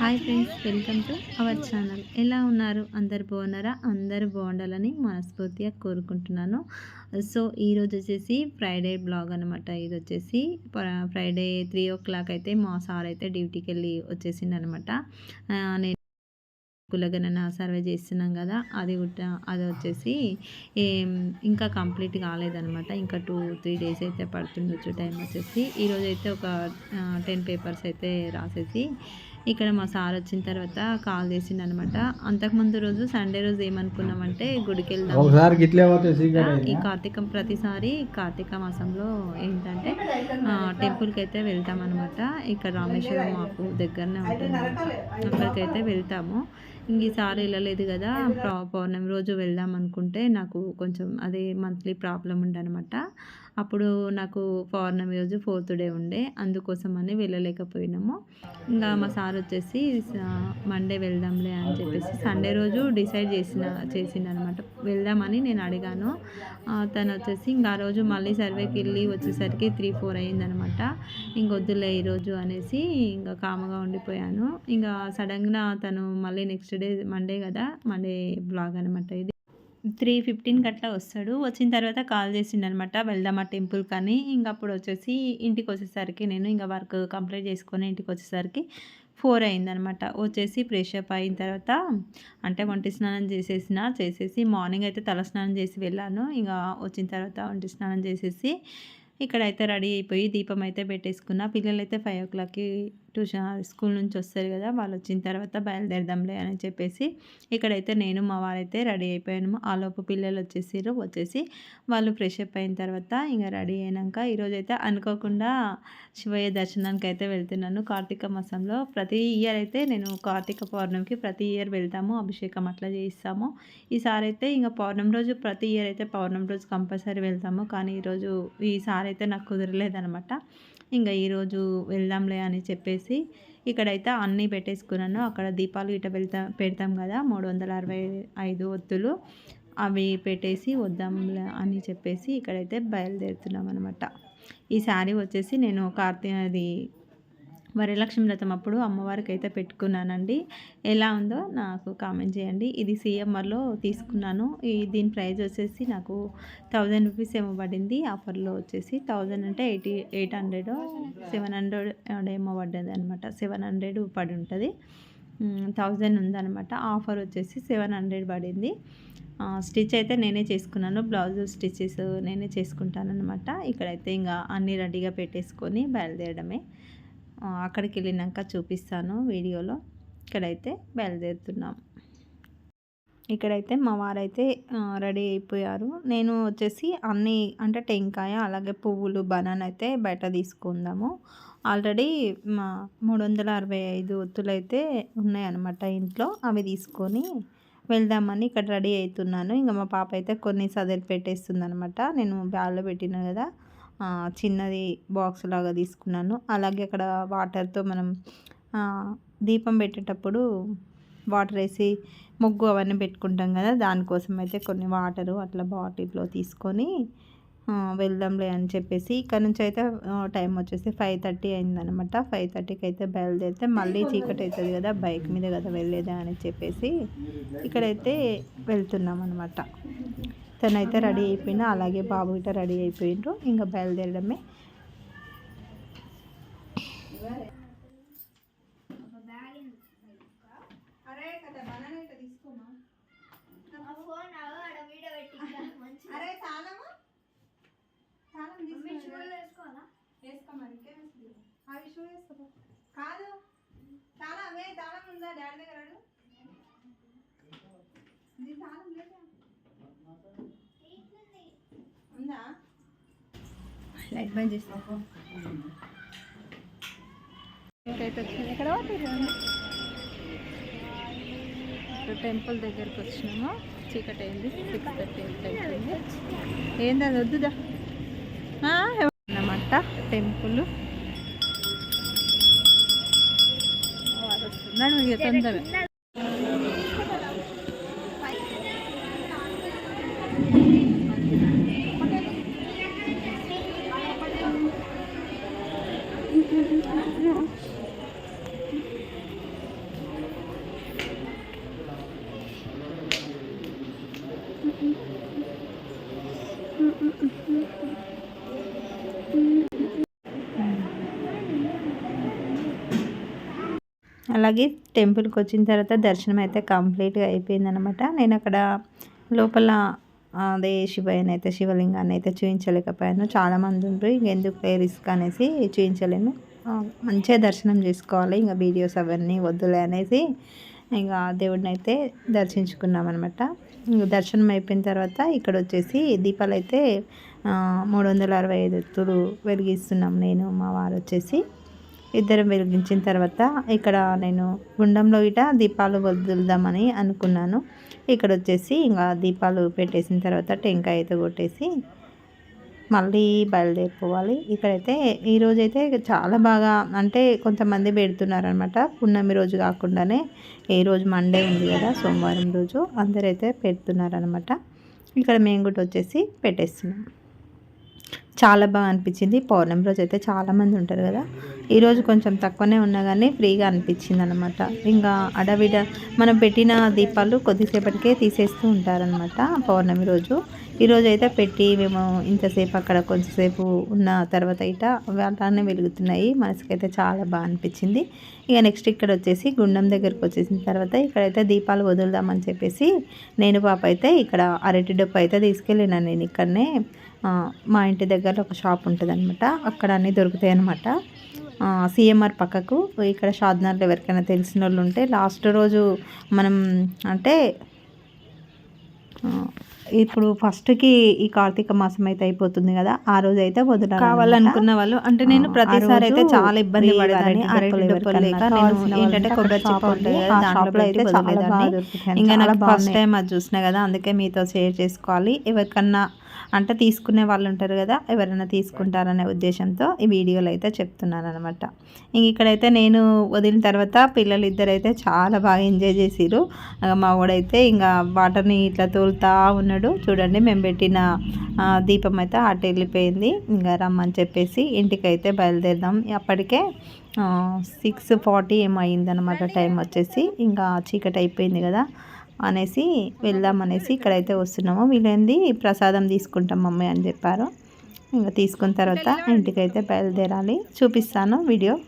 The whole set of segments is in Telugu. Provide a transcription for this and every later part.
Hi friends welcome to our channel ఎలా ఉన్నారు? అందరు బాగున్నారా? అందరు బాగుండాలని మనస్ఫూర్తిగా కోరుకుంటున్నాను. సో ఈరోజు వచ్చేసి ఫ్రైడే బ్లాగ్ అనమాట ఇది వచ్చేసి ఫ్రైడే త్రీ ఓ క్లాక్ అయితే మా సార్ అయితే డ్యూటీకి వెళ్ళి వచ్చేసింది అనమాట నేను కులగణన సర్వే చేస్తున్నాం కదా అది కూడా అది వచ్చేసి ఏం ఇంకా కంప్లీట్ కాలేదనమాట ఇంకా టూ త్రీ డేస్ అయితే పడుతుండొచ్చు. టైం వచ్చేసి ఈరోజు అయితే ఒక టెన్ పేపర్స్ అయితే రాసేసి ఇక్కడ మా సార్ వచ్చిన తర్వాత కాల్ చేసిండు అనమాట అంతకుముందు రోజు సండే రోజు ఏమనుకున్నామంటే గుడికి వెళ్దాం ఈ కార్తీకం ప్రతిసారి కార్తీక మాసంలో ఏంటంటే టెంపుల్కి అయితే వెళ్తాం అనమాట ఇక్కడ రామేశ్వరం మాకు దగ్గరనే ఉంటుంది. అక్కడికైతే వెళ్తాము. ఇంక ఈసారి వెళ్ళలేదు కదా. పౌర్ణమి రోజు వెళ్దాం అనుకుంటే నాకు కొంచెం అదే మంత్లీ ప్రాబ్లం ఉండనమాట. అప్పుడు నాకు పౌర్ణమి రోజు ఫోర్త్ డే ఉండే అందుకోసం అని వెళ్ళలేకపోయినాము. ఇంకా మా సార్ వచ్చేసి మండే వెళ్దాంలే అని చెప్పేసి సండే రోజు డిసైడ్ చేసిన చేసింది అనమాట వెళ్దామని నేను అడిగాను. తను వచ్చేసి ఇంకా ఆ రోజు మళ్ళీ సర్వేకి వెళ్ళి వచ్చేసరికి త్రీ ఫోర్ అయిందనమాట. ఇంకొద్దులే ఈరోజు అనేసి ఇంకా కామగా ఉండిపోయాను. ఇంకా సడన్గా తను మళ్ళీ నెక్స్ట్ డే మండే కదా మండే బ్లాగ్ అనమాట ఇది. త్రీ ఫిఫ్టీన్కి అట్లా వస్తాడు. వచ్చిన తర్వాత కాల్ చేసిండు అనమాట వెళ్దామా టెంపుల్ కానీ. ఇంకా అప్పుడు వచ్చేసి ఇంటికి వచ్చేసరికి నేను ఇంకా వర్క్ కంప్లీట్ చేసుకొని ఇంటికి వచ్చేసరికి ఫోర్ అయిందనమాట. వచ్చేసి ఫ్రెష్ అప్ అయిన తర్వాత అంటే వంటి స్నానం చేసేసిన చేసేసి మార్నింగ్ అయితే తల స్నానం చేసి వెళ్ళాను. ఇంకా వచ్చిన తర్వాత వంటి స్నానం చేసేసి ఇక్కడైతే రెడీ అయిపోయి దీపం అయితే పెట్టేసుకున్న. పిల్లలైతే ఫైవ్ ఓ క్లాక్కి ట్యూషన్ స్కూల్ నుంచి వస్తారు కదా వాళ్ళు వచ్చిన తర్వాత బయలుదేరదాంలే అని చెప్పేసి ఇక్కడైతే నేను మా వారైతే రెడీ అయిపోయాను ఆలోపు పిల్లలు వచ్చేసారు వచ్చేసి వాళ్ళు ఫ్రెష్ అప్ అయిన తర్వాత ఇంకా రెడీ అయినాక ఈరోజైతే అనుకోకుండా శివయ్య దర్శనానికి అయితే వెళ్తున్నాను. కార్తీక మాసంలో ప్రతి ఇయర్ అయితే నేను కార్తీక పౌర్ణమికి ప్రతి ఇయర్ వెళ్తాము. అభిషేకం అట్లా చేయిస్తాము. ఈసారి అయితే ఇంకా పౌర్ణమి రోజు ప్రతి ఇయర్ అయితే పౌర్ణమి రోజు కంపల్సరీ వెళ్తాము. కానీ ఈరోజు ఈసారి అయితే నాకు కుదరలేదనమాట. ఇంకా ఈరోజు వెళ్దాంలే అని చెప్పేసి ఇక్కడైతే అన్నీ పెట్టేసుకున్నాను. అక్కడ దీపాలు ఇట వెళ్తా పెడతాం కదా మూడు వందల అరవై ఐదు ఒత్తులు. అవి పెట్టేసి వద్దాంలే అని చెప్పేసి ఇక్కడైతే బయలుదేరుతున్నాం అనమాట ఈ శారీ వచ్చేసి నేను కార్తీ అది వరలక్ష్మి వ్రతం అప్పుడు అమ్మవారికి అయితే పెట్టుకున్నానండి. ఎలా ఉందో నాకు కామెంట్ చేయండి. ఇది సిఎంఆర్లో తీసుకున్నాను. ఈ దీని ప్రైస్ వచ్చేసి నాకు థౌజండ్ రూపీస్ ఏమో పడింది. ఆఫర్లో వచ్చేసి థౌజండ్ అంటే eighty eight hundred seven hundred ఏమో పడ్డది అనమాట సెవెన్ హండ్రెడ్ పడి ఉంటుంది థౌజండ్ ఉందనమాట ఆఫర్ వచ్చేసి సెవెన్ హండ్రెడ్ పడింది. స్టిచ్ అయితే నేనే చేసుకున్నాను. బ్లౌజ్ స్టిచెస్ నేనే చేసుకుంటాను అనమాట ఇక్కడైతే ఇంకా అన్నీ రెడీగా పెట్టేసుకొని బయలుదేరడమే. అక్కడికి వెళ్ళినాక చూపిస్తాను వీడియోలో. ఇక్కడైతే బయలుదేరుతున్నాం. ఇక్కడైతే మా వారైతే రెడీ అయిపోయారు. నేను వచ్చేసి అన్ని అంటే టెంకాయ అలాగే పువ్వులు బనాన్ అయితే బయట తీసుకుందాము. ఆల్రెడీ మా మూడు వందల అరవై ఐదు ఒత్తులు అయితే ఉన్నాయన్నమాట ఇంట్లో. అవి తీసుకొని వెళ్దామని ఇక్కడ రెడీ అవుతున్నాను. ఇంకా మా పాప అయితే కొన్ని సదలు పెట్టేస్తుంది అనమాట నేను బ్యాగ్లో పెట్టినా కదా. చిన్నది బాక్స్ లాగా తీసుకున్నాను. అలాగే అక్కడ వాటర్తో మనం దీపం పెట్టేటప్పుడు వాటర్ వేసి ముగ్గు అవన్నీ పెట్టుకుంటాం కదా దానికోసం అయితే కొన్ని వాటరు అట్లా బాటిల్లో తీసుకొని వెళ్దాంలే అని చెప్పేసి ఇక్కడ నుంచి అయితే టైం వచ్చేసి ఫైవ్ థర్టీ అయిందనమాట ఫైవ్ థర్టీకి అయితే బయలుదేరితే మళ్ళీ చీకటి అవుతుంది కదా బైక్ మీద కదా వెళ్ళేదా అని చెప్పేసి ఇక్కడైతే వెళ్తున్నాం అనమాట తనైతే రెడీ అయిపోయినా అలాగే బాబు ఇట రెడీ అయిపోయిండ్రు ఇంకా బయలుదేరడమే. అరే కాదు తాళం అవే తాళం ఉందా డాడీ దగ్గర తాళం లేదా. ఉందా? లైట్ బంద్ వచ్చింది? ఇక్కడ టెంపుల్ దగ్గరికి వచ్చినాము. చీకటి అయింది సిక్స్ థర్టీ అయిపోయింది ఏంది అది? వద్దుదా అన్నమాట టెంపుల్. వస్తున్నాడు ఇక అలాగే టెంపుల్కి వచ్చిన తర్వాత దర్శనం అయితే కంప్లీట్గా అయిపోయిందనమాట నేను అక్కడ లోపల అదే శివయ్యని అయితే శివలింగాన్ని అయితే చూపించలేకపోయాను చాలామంది ఉంటారు ఇంకెందుకు రిస్క్ అనేసి చూపించలేను మంచిగా దర్శనం చేసుకోవాలి. ఇంకా వీడియోస్ అవన్నీ వద్దులే అనేసి ఇంకా దేవుడిని అయితే దర్శించుకున్నాం అనమాట ఇంకా దర్శనం అయిపోయిన తర్వాత ఇక్కడ వచ్చేసి దీపాలు అయితే మూడు వందల అరవై ఐదు ఎత్తులు వెలిగిస్తున్నాం నేను మా వారు వచ్చేసి. ఇద్దరం వెలిగించిన తర్వాత ఇక్కడ నేను గుండంలో ఇట దీపాలు వదులుదామని అనుకున్నాను. ఇక్కడ వచ్చేసి ఇంకా దీపాలు పెట్టేసిన తర్వాత టెంకాయ అయితే కొట్టేసి మళ్ళీ బయలుదేరిపోవాలి. ఇక్కడైతే ఈ అయితే చాలా బాగా అంటే కొంతమంది పెడుతున్నారనమాట. పున్నమి రోజు కాకుండానే ఏ రోజు మండే ఉంది కదా సోమవారం రోజు అందరైతే పెడుతున్నారనమాట. ఇక్కడ మేము కూడా వచ్చేసి పెట్టేస్తున్నాం. చాలా బాగా అనిపించింది. పౌర్ణమి రోజు అయితే చాలామంది ఉంటారు కదా. ఈరోజు కొంచెం తక్కువనే ఉన్నా కానీ ఫ్రీగా అనిపించింది అనమాట ఇంకా అడవిడ మనం పెట్టిన దీపాలు కొద్దిసేపటికే తీసేస్తూ ఉంటారనమాట పౌర్ణమి రోజు. ఈరోజు అయితే పెట్టి మేము ఇంతసేపు అక్కడ కొంచెంసేపు ఉన్న తర్వాత ఇట అలానే వెలుగుతున్నాయి. మనసుకైతే చాలా బాగా అనిపించింది. ఇక నెక్స్ట్ ఇక్కడ వచ్చేసి గుండం దగ్గరకు వచ్చేసిన తర్వాత ఇక్కడైతే దీపాలు వదులుదామని చెప్పేసి నేను పాప అయితే ఇక్కడ అరటి డప్పు అయితే తీసుకెళ్ళినా నేను ఇక్కడనే. మా ఇంటి దగ్గర ఒక షాప్ ఉంటుంది అనమాట అక్కడ అన్నీ దొరుకుతాయి అనమాట సిఎంఆర్ పక్కకు ఇక్కడ షాద్నార్లు ఎవరికైనా తెలిసిన వాళ్ళు ఉంటే లాస్ట్ రోజు మనం అంటే ఇప్పుడు ఫస్ట్కి ఈ కార్తీక మాసం అయితే అయిపోతుంది కదా ఆ రోజు అయితే వదలాలి కావాలనుకున్న వాళ్ళు అంటే నేను ప్రతిసారి అయితే చాలా ఇబ్బంది పడేదాన్ని ఏంటంటే కొబ్బరి చిప్ప దాంట్లో అయితే చాలా. ఇంకా నాకు ఫస్ట్. టైం అది చూసిన కదా అందుకే మీతో షేర్ చేసుకోవాలి ఎవరికన్నా అంటే తీసుకునే వాళ్ళు ఉంటారు కదా ఎవరైనా తీసుకుంటారనే ఉద్దేశంతో ఈ వీడియోలో అయితే చెప్తున్నాను అనమాట ఇంక ఇక్కడైతే నేను వదిలిన తర్వాత పిల్లలు ఇద్దరు అయితే చాలా బాగా ఎంజాయ్ చేసిరు మా వాడైతే ఇంకా వాటర్ని ఇట్లా తోలుతా ఉన్నాడు. చూడండి మేము పెట్టిన దీపం అయితే అటు వెళ్ళిపోయింది. ఇంకా రమ్మని చెప్పేసి ఇంటికైతే బయలుదేరదాం. అప్పటికే సిక్స్ ఫార్టీ ఏమో అయిందనమాట టైం వచ్చేసి. ఇంకా చీకటి అయిపోయింది కదా. అనేసి వెళ్దాం అనేసి ఇక్కడైతే వస్తున్నాము. వీళ్ళేంది ప్రసాదం తీసుకుంటాం మమ్మీ అని చెప్పారు. ఇంకా తీసుకున్న తర్వాత ఇంటికైతే బయలుదేరాలి. చూపిస్తాను వీడియో.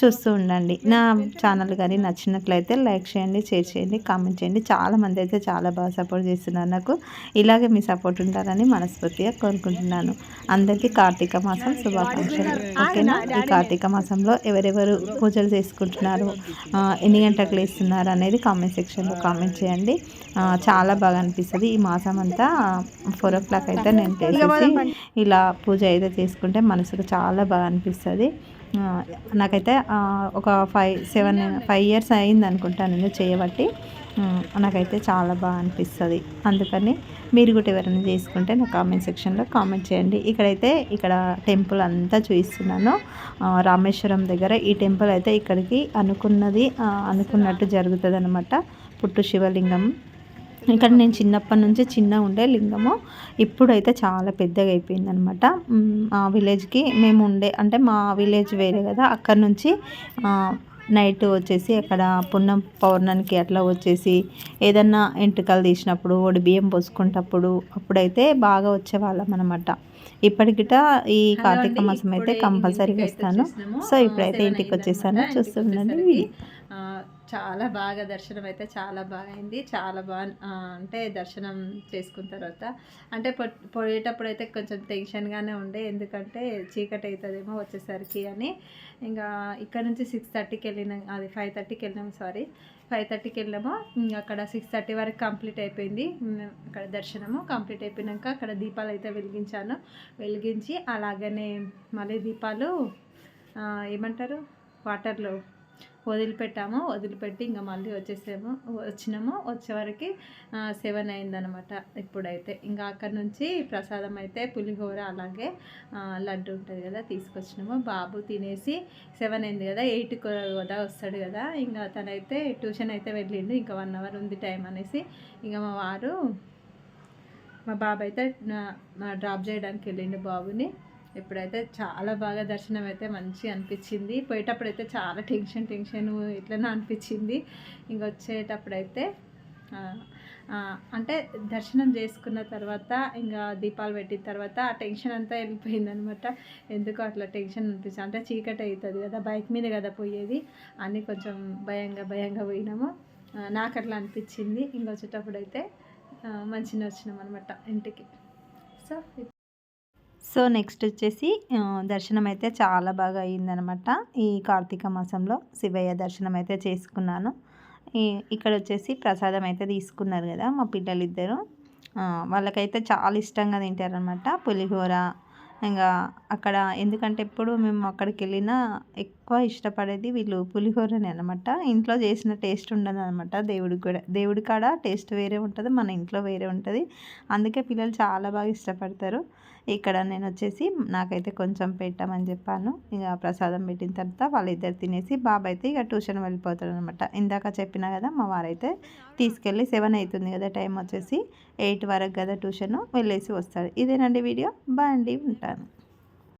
చూస్తూ ఉండండి. నా ఛానల్ కానీ నచ్చినట్లయితే లైక్ చేయండి షేర్ చేయండి కామెంట్ చేయండి. చాలా మంది అయితే చాలా బాగా సపోర్ట్ చేస్తున్నారు నాకు. ఇలాగే మీ సపోర్ట్ ఉంటారని మనస్ఫూర్తిగా కోరుకుంటున్నాను. అందరికీ కార్తీక మాసం శుభాకాంక్షలు. ఓకేనా? ఈ కార్తీక మాసంలో ఎవరెవరు పూజలు చేసుకుంటున్నారు? ఎన్ని గంటలకు లేస్తున్నారు అనేది కామెంట్ సెక్షన్లో కామెంట్ చేయండి. చాలా బాగా అనిపిస్తుంది. ఈ మాసం అంతా ఫోర్ ఓ క్లాక్ అయితే నేను చేసేసి ఇలా పూజ అయితే చేసుకుంటే మనసుకు చాలా బాగా అనిపిస్తుంది. నాకైతే ఒక ఫైవ్ సెవెన్ ఫైవ్ ఇయర్స్ అయింది అనుకుంటాను నేను చేయబట్టి. నాకైతే చాలా బాగా అనిపిస్తుంది. అందుకని మీరు కూడా ఎవరైనా చేసుకుంటే నా కామెంట్ సెక్షన్లో కామెంట్ చేయండి. ఇక్కడైతే ఇక్కడ టెంపుల్ అంతా చూపిస్తున్నాను. రామేశ్వరం దగ్గర ఈ టెంపుల్ అయితే ఇక్కడికి అనుకున్నది అనుకున్నట్టు జరుగుతుంది అనమాట పుట్టు శివలింగం. ఇక్కడ నేను చిన్నప్పటి నుంచి చిన్న ఉండే లింగము. ఇప్పుడైతే చాలా పెద్దగా అయిపోయింది అనమాట మా విలేజ్కి మేము ఉండే అంటే మా విలేజ్ వేరే కదా అక్కడ నుంచి ఆ, నైట్ వచ్చేసి అక్కడ పున్నం పౌర్ణానికి అట్లా వచ్చేసి ఏదన్నా ఎంటుకలు తీసినప్పుడు ఒడి బియ్యం పోసుకుంటప్పుడు అప్పుడైతే బాగా వచ్చేవాళ్ళం అనమాట. ఇప్పటికిట ఈ కార్తీక మాసం అయితే కంపల్సరీగా వస్తాను. సో ఇప్పుడైతే ఇంటికి వచ్చేసాను. చూస్తుండండి ఆ, చాలా బాగా దర్శనం అయితే చాలా బాగా అయింది చాలా బాగా అంటే దర్శనం చేసుకున్న తర్వాత అంటే పోయేటప్పుడు అయితే కొంచెం టెన్షన్గానే ఉండే. ఎందుకంటే చీకటి అవుతుందేమో వచ్చేసరికి అని. ఇంకా ఇక్కడ నుంచి సిక్స్ థర్టీకి వెళ్ళినాం అది ఫైవ్ థర్టీకి వెళ్ళినాం సారీ ఫైవ్ థర్టీకి వెళ్ళాము. ఇంకా అక్కడ సిక్స్ థర్టీ వరకు కంప్లీట్ అయిపోయింది. అక్కడ దర్శనము కంప్లీట్ అయిపోయినాక అక్కడ దీపాలు అయితే వెలిగించాను. వెలిగించి అలాగనే మళ్ళీ దీపాలు ఏమంటారు? వాటర్లో వదిలిపెట్టాము వదిలిపెట్టి ఇంకా మళ్ళీ వచ్చేసాము వచ్చినాము. వచ్చేవరకు సెవెన్ అయిందనమాట ఇప్పుడైతే. ఇంకా అక్కడ నుంచి ప్రసాదం అయితే పులిహోర అలాగే లడ్డు ఉంటుంది కదా తీసుకొచ్చినాము. బాబు తినేసి సెవెన్ అయింది కదా ఎయిట్ కదా వస్తాడు కదా. ఇంకా తనైతే ట్యూషన్ అయితే వెళ్ళిండు. ఇంకా వన్ అవర్ ఉంది టైం అనేసి. ఇంకా మా వారు మా బాబు అయితే డ్రాప్ చేయడానికి వెళ్ళిండు బాబుని. ఇప్పుడైతే చాలా బాగా దర్శనం అయితే మంచిగా అనిపించింది. పోయేటప్పుడు అయితే చాలా టెన్షన్ టెన్షన్ ఇట్లనే అనిపించింది. ఇంక వచ్చేటప్పుడైతే అంటే దర్శనం చేసుకున్న తర్వాత ఇంకా దీపాలు పెట్టిన తర్వాత ఆ టెన్షన్ అంతా వెళ్ళిపోయిందనమాట. ఎందుకో అట్లా టెన్షన్ అనిపించింది. అంటే చీకటి అవుతుంది కదా బైక్ మీద కదా పోయేది. అని కొంచెం భయంగా భయంగా పోయినాము. నాకు అట్లా అనిపించింది. ఇంకొచ్చేటప్పుడు అయితే మంచిగా వచ్చినాం అనమాట ఇంటికి. సో సో నెక్స్ట్ వచ్చేసి దర్శనం అయితే చాలా బాగా అయ్యిందనమాట ఈ కార్తీక మాసంలో శివయ్య దర్శనం అయితే చేసుకున్నాను. ఈ ఇక్కడ వచ్చేసి ప్రసాదం అయితే తీసుకున్నారు కదా మా పిల్లలు ఇద్దరు వాళ్ళకైతే చాలా ఇష్టంగా తింటారనమాట. పులిహోర ఇంకా అక్కడ ఎందుకంటే ఎప్పుడు మేము అక్కడికి వెళ్ళినా ఎక్కువ ఇష్టపడేది వీళ్ళు పులిహోరనే అనమాట ఇంట్లో చేసిన టేస్ట్ ఉండదు అనమాట దేవుడికి కూడా దేవుడి కాడ టేస్ట్ వేరే ఉంటుంది మన ఇంట్లో వేరే ఉంటుంది. అందుకే పిల్లలు చాలా బాగా ఇష్టపడతారు. ఇక్కడ నేను వచ్చేసి నాకైతే కొంచెం పెట్టమని చెప్పాను. ఇక ప్రసాదం పెట్టిన తర్వాత వాళ్ళిద్దరు తినేసి బాబు అయితే ఇక ట్యూషన్ వెళ్ళిపోతాడు అనమాట ఇందాక చెప్పిన కదా మా వారైతే తీసుకెళ్ళి సెవెన్ అవుతుంది కదా టైం వచ్చేసి ఎయిట్ వరకు కదా ట్యూషన్ వెళ్ళేసి వస్తాడు. ఇదేనండి వీడియో. బాయ్ అండి ఉంటాను.